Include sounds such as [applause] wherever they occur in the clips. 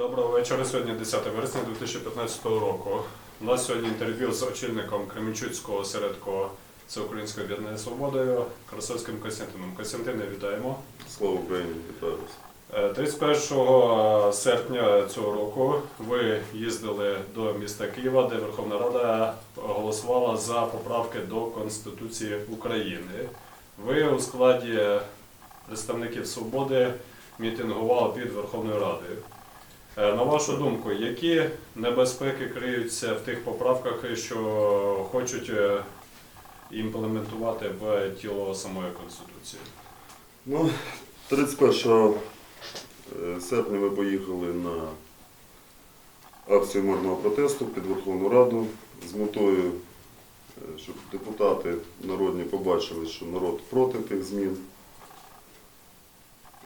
Доброго вечора. Сьогодні 10 вересня 2015 року. У нас сьогодні інтерв'ю з очільником Кременчуцького осередку Всеукраїнської об'єднання свободою Красовським Костянтином. Костянтине, вітаємо. Слава Україні, вітаю вас. Е, 31 серпня цього року ви їздили до міста Києва, де Верховна Рада голосувала за поправки до Конституції України. Ви у складі представників свободи мітингували під Верховною Радою. Е, На вашу думку, які небезпеки криються в тих поправках, що хочуть е, імплементувати в тіло самої Конституції? Ну, 31 е, серпня ми поїхали на акцію мирного протесту під Верховну Раду з метою, щоб депутати народні побачили, що народ проти тих змін.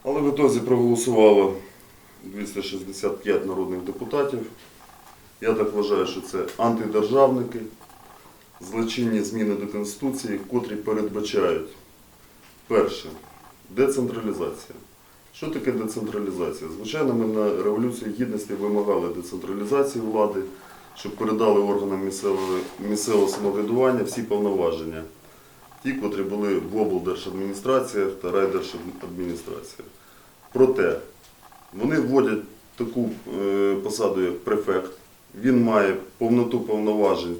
Але в ітозі проголосувало 265 народних депутатів. Я так вважаю, що це антидержавники, злочинні зміни до Конституції, котрі передбачають перше децентралізація. Що таке децентралізація? Звичайно, ми на Революції Гідності вимагали децентралізації влади, щоб передали органам місцевого, місцевого самоврядування всі повноваження, ті, котрі були в облдержадміністраціях та райдержадміністраціях. Проте вони вводять таку е, посаду, як префект. Він має повноту повноважень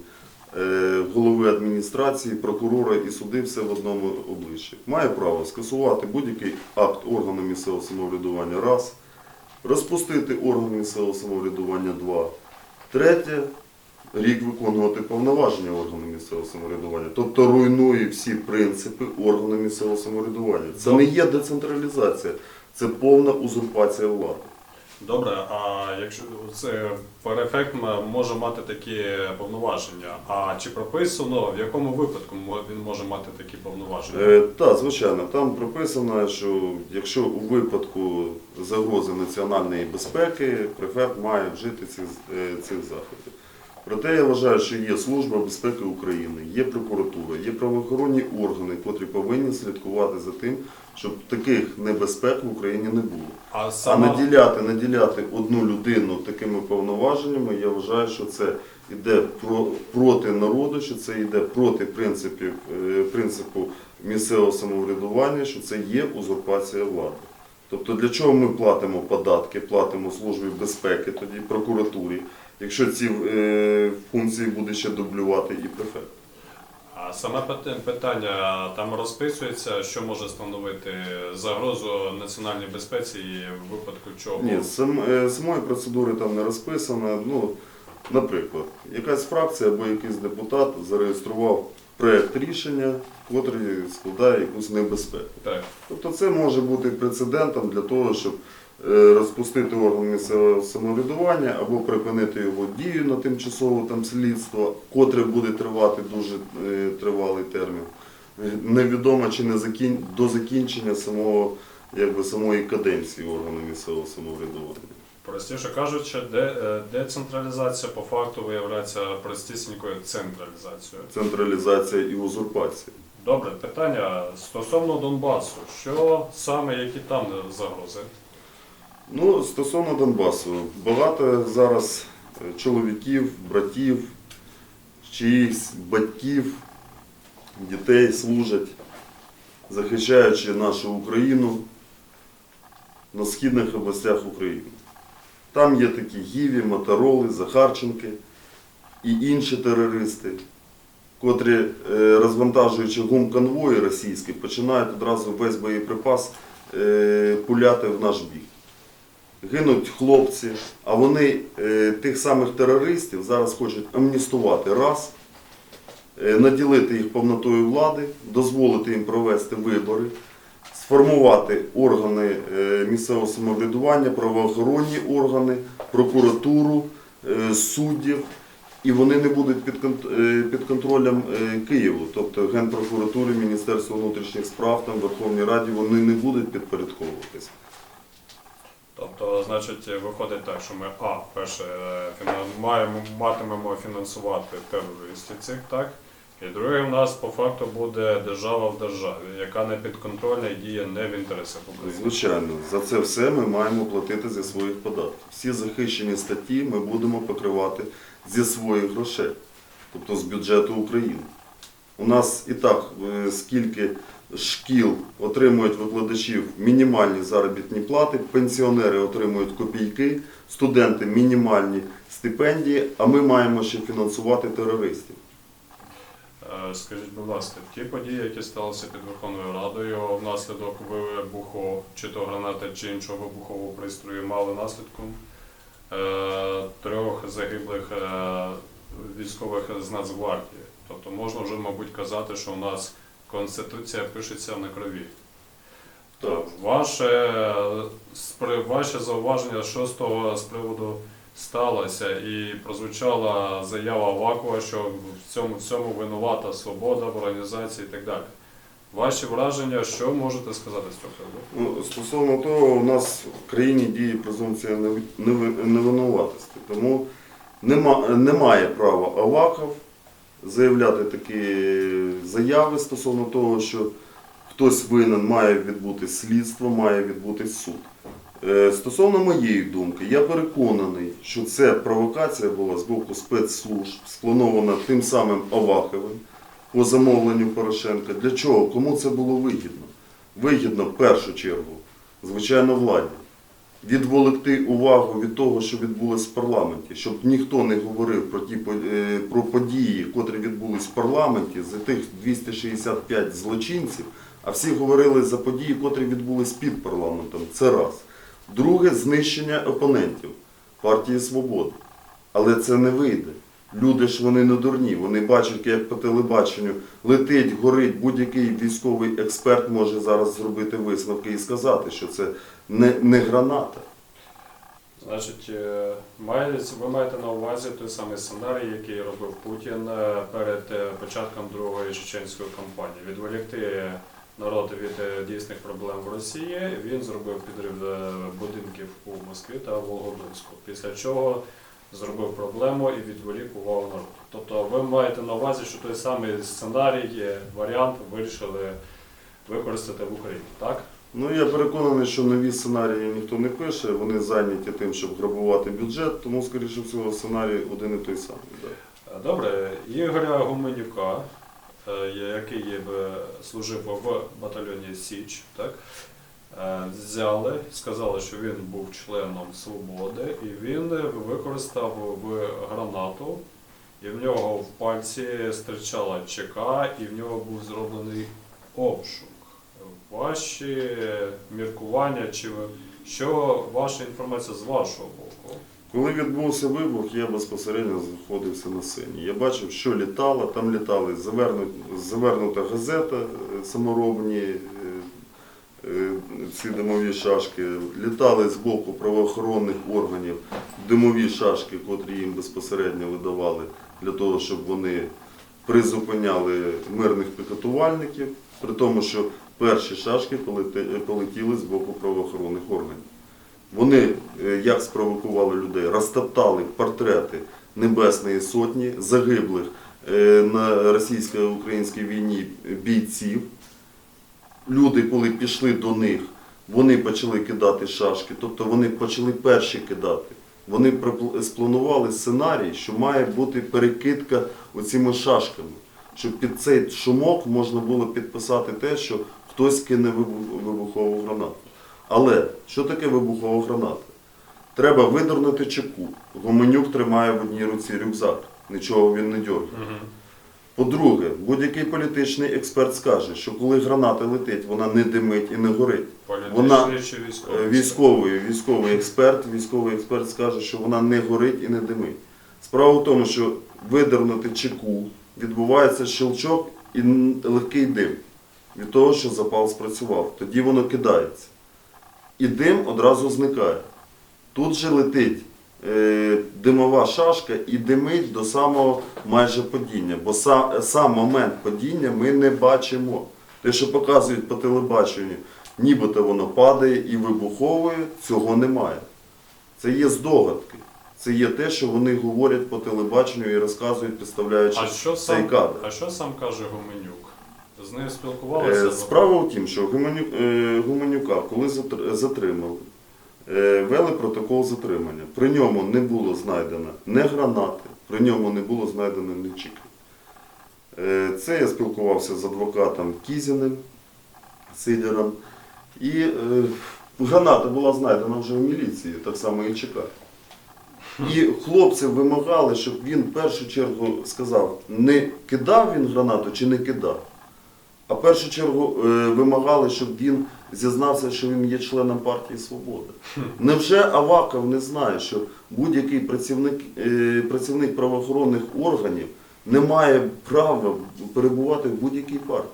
е, голови адміністрації, прокурора і суди все в одному обличчі. Має право скасувати будь-який акт органу місцевого самоврядування. Раз, розпустити орган місцевого самоврядування. Два, третє. Рік виконувати повноваження органу місцевого самоврядування, тобто руйнує всі принципи органу місцевого самоврядування. Це не є децентралізація, це повна узурпація влади. Добре, а якщо це перефект може мати такі повноваження, а чи прописано в якому випадку він може мати такі повноваження? Е, так, звичайно, там прописано, що якщо у випадку загрози національної безпеки префект має вжити цих, е, цих заходів. Проте я вважаю, що є Служба безпеки України, є прокуратура, є правоохоронні органи, котрі повинні слідкувати за тим, щоб таких небезпек в Україні не було. А А наділяти, наділяти одну людину такими повноваженнями, я вважаю, що це йде про, проти народу, що це йде проти принципів, е, принципу місцевого самоврядування, що це є узурпація влади. Тобто для чого ми платимо податки, платимо службі безпеки, тоді прокуратурі, якщо ці е, функції буде ще дублювати і префект. а саме питання там розписується, що може становити загрозу національній безпеці і в випадку чого? Ні, е, самої процедури там не розписано. Ну, наприклад, якась фракція або якийсь депутат зареєстрував проєкт рішення, котрий складає якусь небезпеку. Так. Тобто це може бути прецедентом для того, щоб розпустити орган місцевого самоврядування або припинити його дію на тимчасове там слідство, котре буде тривати дуже е, тривалий термін. Е, Невідомо чи не закін... до закінчення самого, якби, самої каденції органу місцевого самоврядування. Простіше кажучи, де, е, децентралізація по факту виявляється простісінькою централізацією. Централізація і узурпація. Добре, питання стосовно Донбасу. Що саме, які там загрози? Ну, стосовно Донбасу, багато зараз е, чоловіків, братів, чиїхсь батьків, дітей служать, захищаючи нашу Україну на східних областях України. Там є такі гіві, мотороли, Захарченки і інші терористи, котрі, е, розвантажуючи гумконвої російські, починають одразу весь боєприпас е, пуляти в наш бік гинуть хлопці, а вони е, тих самих терористів зараз хочуть амністувати раз, е, наділити їх повнотою влади, дозволити їм провести вибори, сформувати органи е, місцевого самоврядування, правоохоронні органи, прокуратуру, суддів. І вони не будуть під, контролем Києву, тобто Генпрокуратури, Міністерства внутрішніх справ, там, Верховній Раді, вони не будуть підпорядковуватись. Тобто, значить, виходить так, що ми А, перше, е, маємо, матимемо фінансувати терористів цих, так? І друге, у нас по факту буде держава в державі, яка не підконтрольна і діє не в інтересах України. Звичайно, за це все ми маємо платити зі своїх податків. Всі захищені статті ми будемо покривати зі своїх грошей, тобто з бюджету України. У нас і так е, скільки шкіл отримують викладачів мінімальні заробітні плати, пенсіонери отримують копійки, студенти мінімальні стипендії, а ми маємо ще фінансувати терористів. Е, Скажіть, будь ласка, ті події, які сталися під Верховною Радою внаслідок вибуху чи то гранати, чи іншого вибухового пристрою, мали наслідком е, трьох загиблих е, військових з Нацгвардії. Тобто можна вже, мабуть, казати, що у нас Конституція пишеться на крові. Так. Ваше, ваше зауваження, що з того з приводу сталося, і прозвучала заява Авакова, що в цьому всьому винувата свобода в організації і так далі. Ваші враження, що можете сказати з цього приводу? Ну, стосовно того, у нас в країні діє презумпція неви- неви- невинуватості. Тому нема, немає права Аваков заявляти такі заяви стосовно того, що хтось винен, має відбути слідство, має відбути суд. Е, Стосовно моєї думки, я переконаний, що це провокація була з боку спецслужб, спланована тим самим Аваковим по замовленню Порошенка. Для чого? Кому це було вигідно? Вигідно в першу чергу, звичайно, владі. Відволікти увагу від того, що відбулося в парламенті, щоб ніхто не говорив про ті е, про події, котрі відбулись в парламенті, за тих 265 злочинців, а всі говорили за події, котрі відбулись під парламентом. Це раз. Друге знищення опонентів партії Свободи. Але це не вийде. Люди ж вони не дурні. Вони бачать, як по телебаченню летить, горить, будь-який військовий експерт може зараз зробити висновки і сказати, що це не, не граната. Значить, е, ви маєте на увазі той самий сценарій, який робив Путін е, перед е, початком другої чеченської кампанії. Відволікти народ від дійсних проблем в Росії. Він зробив підрив будинків у Москві та Волгодонську. Після чого зробив проблему і відволік увагу народу. Тобто ви маєте на увазі, що той самий сценарій, е, варіант вирішили використати в Україні, так? Ну я переконаний, що нові сценарії ніхто не пише. Вони зайняті тим, щоб грабувати бюджет, тому, скоріше всього, сценарій один і той самий. Да. Добре, Ігоря Гуменюка, е, який служив в батальйоні Січ, так? Взяли, сказали, що він був членом свободи, і він використав в гранату, і в нього в пальці стирчала ЧК, і в нього був зроблений обшук. Ваші міркування, чи що ваша інформація з вашого боку? Коли відбувся вибух, я безпосередньо знаходився на сцені. Я бачив, що літало. Там літали заверну- завернута газета, е, саморобні ці димові шашки. Літали з боку правоохоронних органів димові шашки, котрі їм безпосередньо видавали для того, щоб вони призупиняли мирних пікетувальників, при тому, що перші шашки полетіли з боку правоохоронних органів. Вони е, як спровокували людей, розтоптали портрети Небесної Сотні, загиблих е, на російсько-українській війні бійців. Люди, коли пішли до них, вони почали кидати шашки, тобто вони почали перші кидати. Вони спланували сценарій, що має бути перекидка оціми шашками, щоб під цей шумок можна було підписати те, що хтось кине вибухову гранату. Але що таке вибухова граната? Треба видернути чеку. Гоменюк тримає в одній руці рюкзак, нічого він не дьоргає. По-друге, будь-який політичний експерт скаже, що коли граната летить, вона не димить і не горить. Політичний Вона, чи військовий? Е, Військовий, військовий експерт, військовий експерт скаже, що вона не горить і не димить. Справа в тому, що видернути чеку відбувається щелчок і легкий дим від того, що запал спрацював. Тоді воно кидається. І дим одразу зникає. Тут же летить димова шашка і димить до самого майже падіння. Бо сам, момент падіння ми не бачимо. Те, що показують по телебаченню, нібито воно падає і вибуховує, цього немає. Це є здогадки. Це є те, що вони говорять по телебаченню і розказують, підставляючи А що цей сам, кадр. а що сам каже Гуменюк? З ним Е, спілкувалися? Справа в тім, що е, Гуменюка, коли затр- затримали, е, вели протокол затримання. При ньому не було знайдено не гранати, при ньому не було знайдено ні чіки. Е, Це я спілкувався з адвокатом Кізіним Сидором. І е, граната була знайдена вже в міліції, так само і ЧК. І хлопці вимагали, щоб він в першу чергу сказав, не кидав він гранату чи не кидав. А в першу чергу е, вимагали, щоб він зізнався, що він є членом партії Свобода. Невже Аваков не знає, що будь-який працівник, е, працівник правоохоронних органів не має права перебувати в будь-якій партії?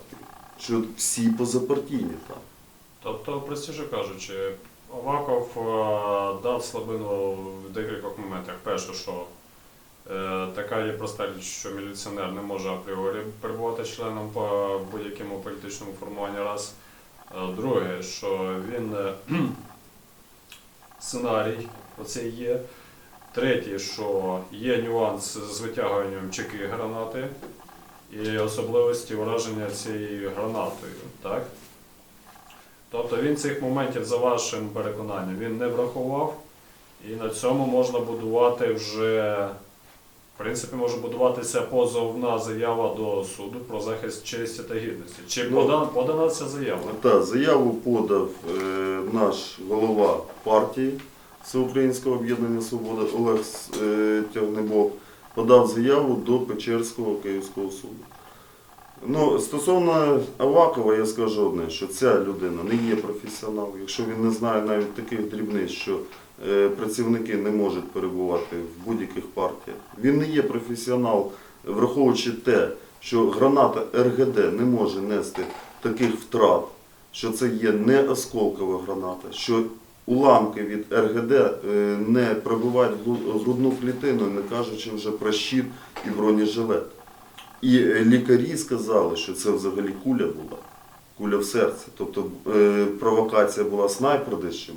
Що всі позапартійні там. Тобто, простіше кажучи, Аваков е, дав слабину в декількох моментах. Перше, що така є проста річ, що міліціонер не може апріорі перебувати членом по будь-якому політичному формуванні раз. Е, Друге, що він е, [clears throat] сценарій оцей є. Третє, що є нюанс з витягуванням чеки гранати і особливості ураження цією гранатою. Так? Тобто він цих моментів, за вашим переконанням, він не врахував, і на цьому можна будувати вже, принципі, може будуватися позовна заява до суду про захист честі та гідності. Чи Ну, подана, подана ця заява? Та заяву подав е, наш голова партії Всеукраїнського об'єднання Свобода Олег е, Тягнебок подав заяву до Печерського Київського суду. Ну, стосовно Авакова, я скажу одне, що ця людина не є професіонал. Якщо він не знає навіть таких дрібниць, що працівники не можуть перебувати в будь-яких партіях. Він не є професіонал, враховуючи те, що граната РГД не може нести таких втрат, що це є не осколкова граната, що уламки від РГД е, не пробивають грудну клітину, не кажучи вже про щит і бронежилет. І е, лікарі сказали, що це взагалі куля була, куля в серці. Тобто е, провокація була снайпер десь.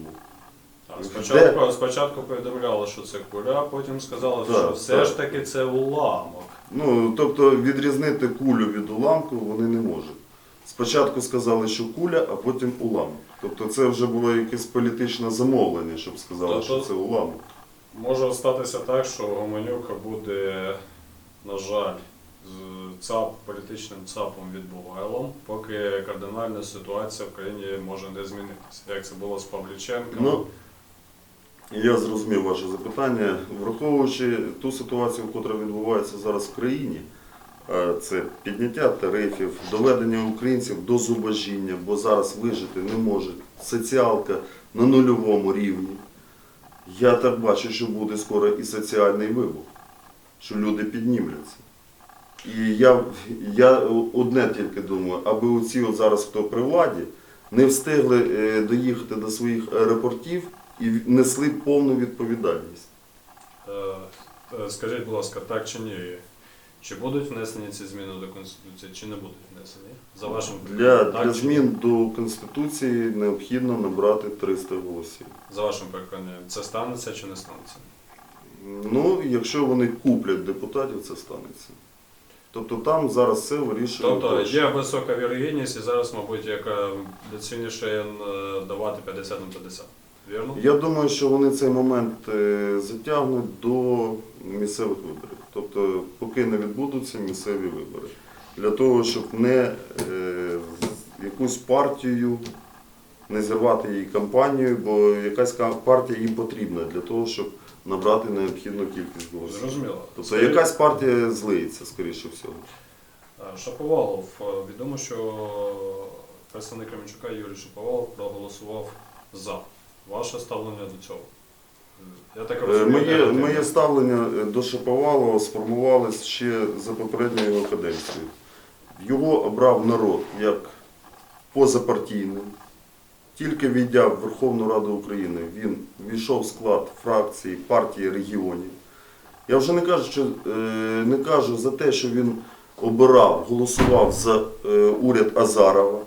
Спочатку, спочатку повідомляли, що це куля, а потім сказали, Так, що все так. ж таки це уламок. Ну, тобто відрізнити кулю від уламку вони не можуть. Спочатку сказали, що куля, а потім уламок. Тобто це вже було якесь політичне замовлення, щоб сказали, Тобто- що це уламок. Може статися так, що Гомонюк буде, на жаль, з ЦАП, політичним ЦАПом відбувайлом, поки кардинальна ситуація в країні може не змінитися. Як це було з Павліченком. Ну, Я зрозумів ваше запитання. Враховуючи ту ситуацію, яка відбувається зараз в країні, е, це підняття тарифів, доведення українців до зубожіння, бо зараз вижити не можуть. Соціалка на нульовому рівні. Я так бачу, що буде скоро і соціальний вибух, що люди піднімляться. І я, я одне тільки думаю, аби оці от зараз, хто при владі, не встигли е, доїхати до своїх аеропортів і несли повну відповідальність. Е, е, Скажіть, будь ласка, так чи ні? Чи будуть внесені ці зміни до Конституції, чи не будуть внесені? За вашим Для, так для змін до Конституції необхідно набрати 300 голосів. За вашим переконанням, це станеться чи не станеться? Ну, якщо вони куплять депутатів, це станеться. Тобто там зараз все вирішує. Тобто є висока вірогідність і зараз, мабуть, яка доцільніше е, давати 50 на 50. Вірно? Я думаю, що вони цей момент е, затягнуть до місцевих виборів. Тобто, поки не відбудуться місцеві вибори. Для того, щоб не е, якусь партію не зірвати її кампанію, бо якась партія їм потрібна для того, щоб набрати необхідну кількість голосів. Зрозуміло. Тобто Скажіть, якась партія злиється, скоріше всього. е, Шаповалов, е, відомо, що представник Кременчука Юрій Шаповалов проголосував за. Ваше ставлення до цього? Я так Е, розумію, Моє, негативне. моє ставлення до Шаповалова сформувалось ще за попередньою його каденцією. Його обрав народ як позапартійним. Тільки війдя в Верховну Раду України, він війшов в склад фракції партії регіонів. Я вже не кажу, що, е, не кажу за те, що він обирав, голосував за е, уряд Азарова,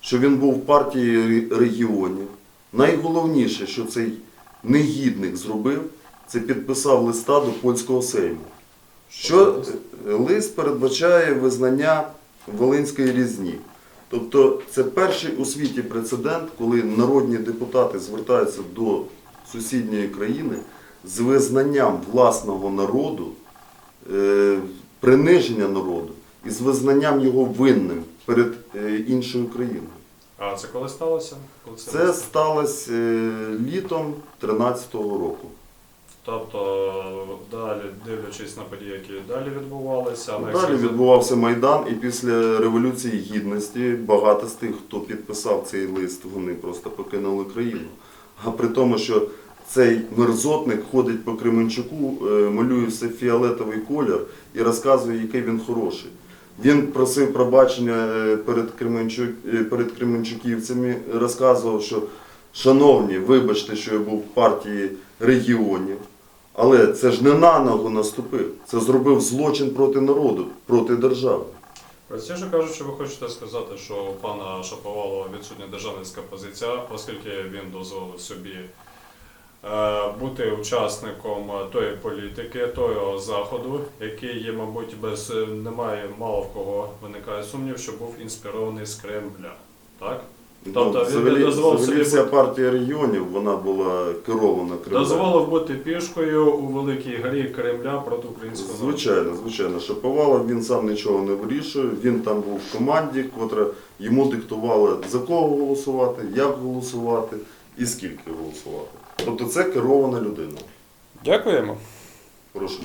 що він був в партії регіонів. Найголовніше, що цей негідник зробив, це підписав листа до польського сейму. Що е, лист передбачає визнання Волинської різні. Тобто це перший у світі прецедент, коли народні депутати звертаються до сусідньої країни з визнанням власного народу, е, приниження народу і з визнанням його винним перед е, іншою країною. А це коли сталося? Коли Це сталося е, літом 13-го року. Тобто, далі, дивлячись на події, які далі відбувалися, Далі анексія- відбувався Майдан, і після Революції Гідності багато з тих, хто підписав цей лист, вони просто покинули країну. А при тому, що цей мерзотник ходить по Кременчуку, е, малює все фіолетовий колір і розказує, який він хороший. Він просив пробачення е, перед, Кременчук, е, перед Кременчуківцями, розказував, що шановні, вибачте, що я був в партії регіонів. Але це ж не на ногу наступив. Це зробив злочин проти народу, проти держави. Простіше кажучи, ви хочете сказати, що у пана Шаповалова відсутня державницька позиція, оскільки він дозволив собі бути учасником тої політики, того заходу, який є, мабуть, без е, немає мало в кого виникає сумнів, що був інспірований з Кремля. Так? Тобто він дозволив собі вся партія регіонів вона була керована Кремлем. Дозволив бути пішкою у великій грі Кремля проти українського народу. Звичайно, звичайно. Шаповалов він сам нічого не вирішує. Він там був в команді, котра йому диктувала за кого голосувати, як голосувати і скільки голосувати. Тобто це керована людина. Дякуємо. Прошу.